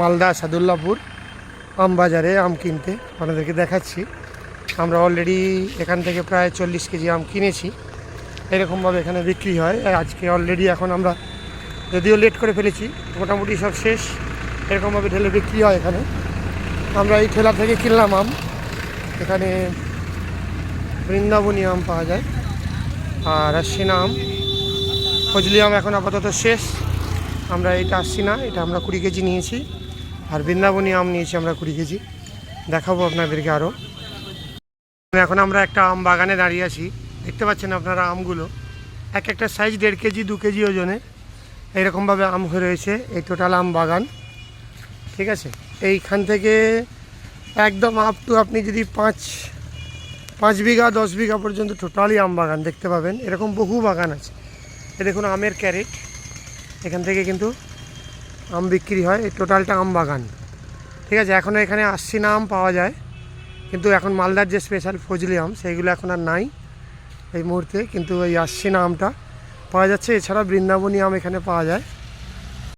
মালদা, সাদুল্লাপুর আম বাজারে আম কিনতে আপনাদেরকে দেখাচ্ছি। আমরা অলরেডি এখান থেকে প্রায় চল্লিশ কেজি আম কিনেছি। এরকমভাবে এখানে বিক্রি হয়। আজকে অলরেডি এখন আমরা যদিও লেট করে ফেলেছি, মোটামুটি সব শেষ। এরকমভাবে ঢেলে বিক্রি হয় এখানে। আমরা এই ঠেলা থেকে কিনলাম আম। এখানে বৃন্দাবনী আম পাওয়া যায়। আর আশ্বিনা আম। ফজলি আম এখন আপাতত শেষ। আমরা এটা আসছি না, এটা আমরা কুড়ি কেজি নিয়েছি। আর বৃন্দাবনী আম নিয়েছি আমরা কুড়ি কেজি। দেখাবো আপনাদেরকে আরও এখন আমরা একটা আম বাগানে দাঁড়িয়ে আছি। দেখতে পাচ্ছেন আপনারা আমগুলো? এক একটা সাইজ দেড় কেজি, দু কেজি ওজনে। এইরকমভাবে আম হয়ে রয়েছে এই টোটাল আম বাগান। ঠিক আছে? এইখান থেকে একদম আপ টু আপনি যদি পাঁচ পাঁচ বিঘা, দশ বিঘা পর্যন্ত টোটালি আম বাগান দেখতে পাবেন। এরকম বহু বাগান আছে। এ দেখুন, আমের ক্যারেট এখান থেকে কিন্তু আম বিক্রি হয়, এই টোটালটা আম বাগান। ঠিক আছে এখনও এখানে আশি না আম পাওয়া যায়, কিন্তু এখন মালদার যে স্পেশাল ফজলি আম, সেইগুলো এখন আর নাই এই মুহূর্তে, কিন্তু এই আশি না আমটা পাওয়া যাচ্ছে। এছাড়া বৃন্দাবনী আম এখানে পাওয়া যায়।